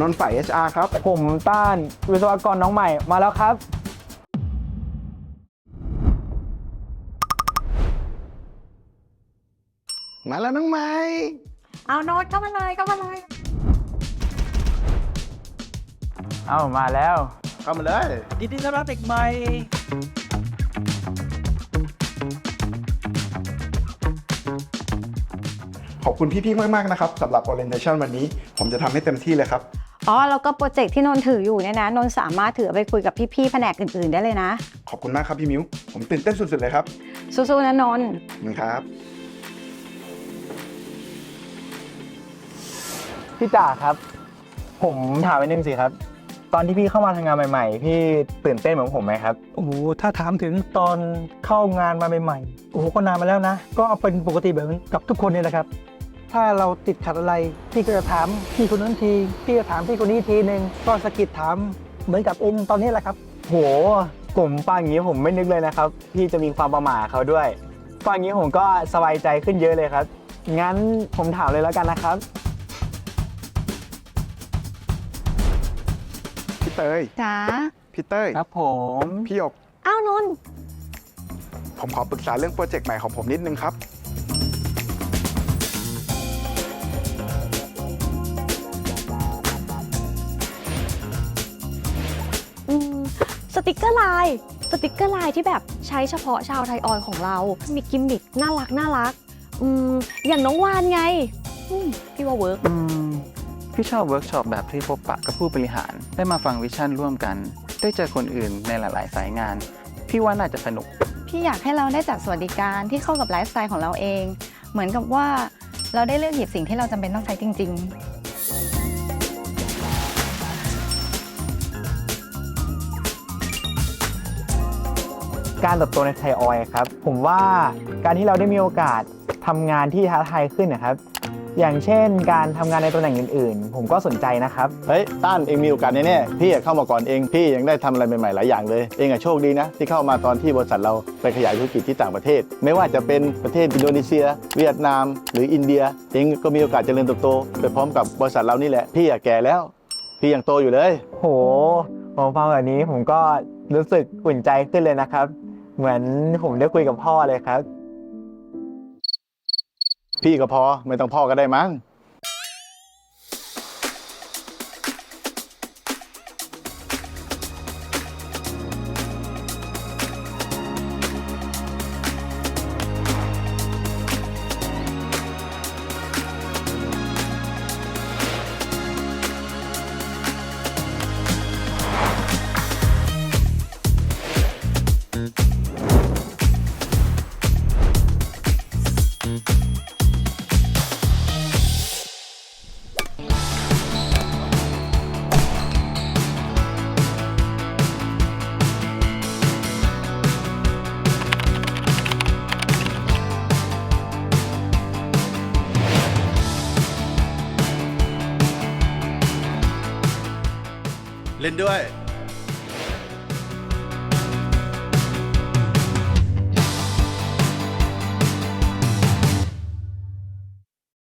นนท์ฝ่าย HR ครับ ผมต้านวิศวกรน้องใหม่มาแล้วครับ มาแล้วน้องไม้เอาโน้ตเข้ามาเลยเข้ามาเลย เอ้ามาแล้ว เข้ามาเลยยินดีต้อนรับเด็กใหม่ ขอบคุณพี่ๆมากๆนะครับสำหรับ orientation วันนี้ ผมจะทำให้เต็มที่เลยครับ อ๋อแล้วก็โปรเจกต์ที่นนท์ถืออยู่เนี่ยนะนนท์สามารถถือไปคุยกับพี่ๆแผนกอื่นๆ ได้เลยนะ ขอบคุณมากครับพี่มิ้ว ผมตื่นเต้นสุดๆเลยครับสู้ๆนะนนท์ขอบคุณครับ พี่จ่าครับ ผมถามไปนึงสิครับ ตอนที่พี่เข้ามาทำงานใหม่ๆ พี่ตื่นเต้นเหมือนผมไหมครับ โอ้โห ถ้าถามถึงตอนเข้างานมาใหม่ๆ โอ้โห ก็นานมาแล้วนะ ก็เป็นปกติแบบกับทุกคนเนี่ยแหละครับ ถ้าเราติดขัดอะไร พี่ก็จะถามพี่คนนั้นที พี่ก็ถามพี่คนนี้ทีหนึ่งก็สะกิดถามเหมือนกับเองตอนนี้แหละครับ โหผมฟังอย่างนี้ผมไม่นึกเลยนะครับ พี่จะมีความประหม่าเขาด้วยฟังอย่างนี้ผมก็สบายใจขึ้นเยอะเลยครับ งั้นผมถามเลยแล้วกันนะครับพี่เตยจ๋าพี่เต้ยครับผมพี่หยกอ้าวนนท์ผมขอปรึกษาเรื่องโปรเจกต์ใหม่ของผมนิดนึงครับ สติกเกอร์ลายสติกเกอร์ลายที่แบบใช้เฉพาะชาวไทยออยของเรา มีกิมมิคน่ารักน่ารักอืมอย่างน้องวานไงอืมพี่ว่าเวิร์กอืมพี่ชอบเวิร์กช็อปแบบที่พบปะกับผู้บริหาร ได้มาฟังวิชั่นร่วมกัน ได้เจอคนอื่นในหลาย ๆ สายงาน พี่ว่าน่าจะสนุก พี่อยากให้เราได้จัดสวัสดิการที่เข้ากับไลฟ์สไตล์ของเราเอง เหมือนกับว่าเราได้เลือกหยิบสิ่งที่เราจำเป็นต้องใช้จริง ๆ การเติบโตในไทยออยล์ครับ ผมว่าการที่เราได้มีโอกาสทำงานที่ท้าทายขึ้นนะครับ อย่างเช่น การทำงานในตำแหน่งอื่น ๆ ผมก็สนใจนะครับ เฮ้ยต้านเองมีโอกาสแน่ๆพี่อะเข้ามาก่อนเองพี่ยังได้ทำอะไรใหม่ๆหลายอย่างเลยเองอะโชคดีนะ ที่เข้ามาตอนที่บริษัทเราไปขยายธุรกิจที่ต่างประเทศ ไม่ว่าจะเป็นประเทศอินโดนีเซีย เวียดนาม หรืออินเดีย เองก็มีโอกาสเจริญเติบโตไปพร้อมกับบริษัทเรานี่แหละพี่อะแก่แล้ว พี่ยังโตอยู่เลย โหผมฟังแบบนี้ผมก็รู้สึกอุ่นใจขึ้นเลยนะครับ เหมือนผมได้คุยกับพ่อเลยครับ พี่ก็พอไม่ต้องพ่อก็ได้มั้ง เล่นด้วย